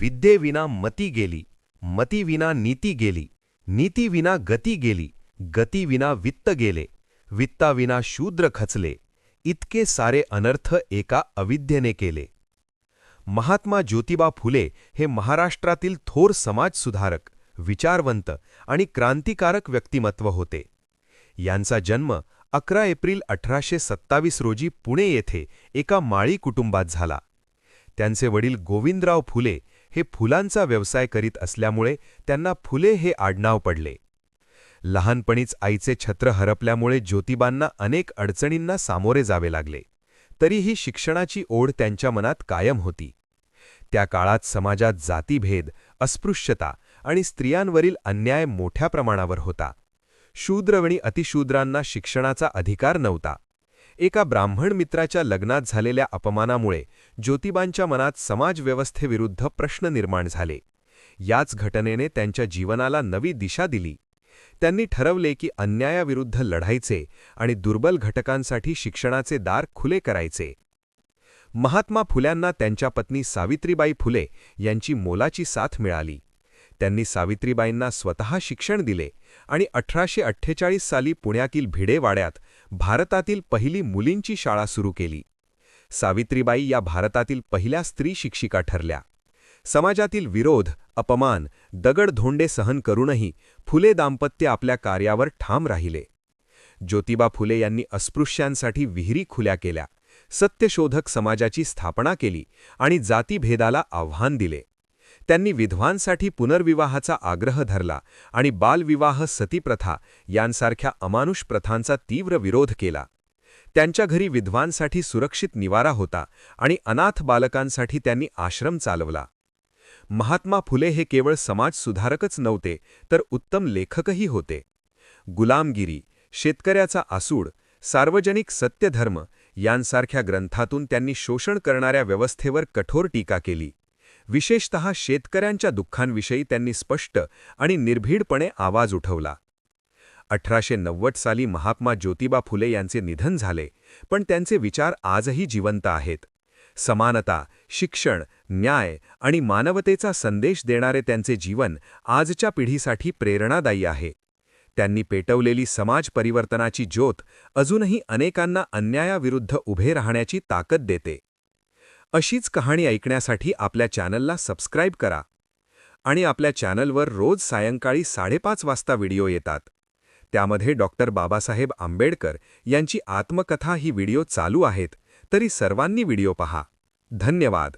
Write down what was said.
विद्येविना मती गेली मतीविना नीती गेली नीतीविना गती गेली गतीविना वित्त गेले वित्ताविना शूद्र खचले इतके सारे अनर्थ एका अविद्येने केले. महात्मा ज्योतिबा फुले हे महाराष्ट्रातील थोर समाजसुधारक विचारवंत आणि क्रांतिकारक व्यक्तिमत्व होते. यांचा जन्म अकरा एप्रिल अठराशे सत्तावीस रोजी पुणे येथे एका माळी कुटुंबात झाला. त्यांचे वडील गोविंदराव फुले हे फुलांचा व्यवसाय करीत असल्यामुळे त्यांना फुले हे आडनाव पडले. लहानपणीच आईचे छत्र हरपल्यामुळे ज्योतिबांना अनेक अडचणींना सामोरे जावे लागले. तरीही शिक्षणाची ओढ त्यांच्या मनात कायम होती. त्या काळात समाजात जातीभेद अस्पृश्यता आणि स्त्रियांवरील अन्याय मोठ्या प्रमाणावर होता. शूद्रवणी अतिशूद्रांना शिक्षणाचा अधिकार नव्हता. एका ब्राह्मण मित्राच्या लग्नात झालेल्या अपमानामुळे ज्योतिबांच्या मनात समाजव्यवस्थेविरुद्ध प्रश्न निर्माण झाले. याच घटनेने त्यांच्या जीवनाला नवी दिशा दिली. त्यांनी ठरवले की अन्यायाविरुद्ध लढायचे आणि दुर्बल घटकांसाठी शिक्षणाचे दार खुले करायचे. महात्मा फुल्यांना त्यांच्या पत्नी सावित्रीबाई फुले यांची मोलाची साथ मिळाली. त्यांनी सावित्रीबाईंना स्वतः शिक्षण दिले आणि अठराशे अठ्ठेचाळीस साली पुण्यातील भिडेवाड्यात भारतातील पहिली मुलींची शाळा सुरू केली. सावित्रीबाई या भारतातील पहिल्या स्त्री शिक्षिका ठरल्या. समाजातील विरोध अपमान दगडधोंडे सहन करूनही फुले दाम्पत्य आपल्या कार्यावर ठाम राहिले. ज्योतिबा फुले यांनी अस्पृश्यांसाठी विहिरी खुल्या केल्या सत्यशोधक समाजाची स्थापना केली आणि जातीभेदाला आव्हान दिले. त्यांनी विधवांसाठी पुनर्विवाहाचा आग्रह धरला आणि बालविवाह सतीप्रथा यांसारख्या अमानुष प्रथांचा तीव्र विरोध केला. त्यांच्या घरी विधवांसाठी सुरक्षित निवारा होता आणि अनाथ बालकांसाठी त्यांनी आश्रम चालवला. महात्मा फुले हे केवळ समाजसुधारकच नव्हते तर उत्तम लेखकही होते. गुलामगिरी शेतकऱ्याचा आसूड सार्वजनिक सत्यधर्म यांसारख्या ग्रंथातून त्यांनी शोषण करणाऱ्या व्यवस्थेवर कठोर टीका केली. विशेषतः शेतकऱ्यांच्या दुःखांविषयी त्यांनी स्पष्ट आणि निर्भीडपणे आवाज उठवला. अठराशे नव्वद साली महात्मा ज्योतिबा फुले यांचे निधन झाले पण त्यांचे विचार आजही जिवंत आहेत. समानता शिक्षण न्याय आणि मानवतेचा संदेश देणारे त्यांचे जीवन आजच्या पिढीसाठी प्रेरणादायी आहे. त्यांनी पेटवलेली समाज परिवर्तनाची ज्योत अजूनही अनेकांना अन्यायाविरुद्ध उभे राहण्याची ताकद देते. अशीच कहाणी ऐकण्यासाठी आपल्या चॅनलला सबस्क्राईब करा. आणि आपल्या चॅनलवर रोज सायंकाळी साडेपाच वाजता व्हिडिओ येतात. त्यामध्ये डॉक्टर बाबासाहेब आंबेडकर यांची आत्मकथा ही व्हिडिओ चालू आहेत. तरी सर्वांनी व्हिडिओ पहा. धन्यवाद.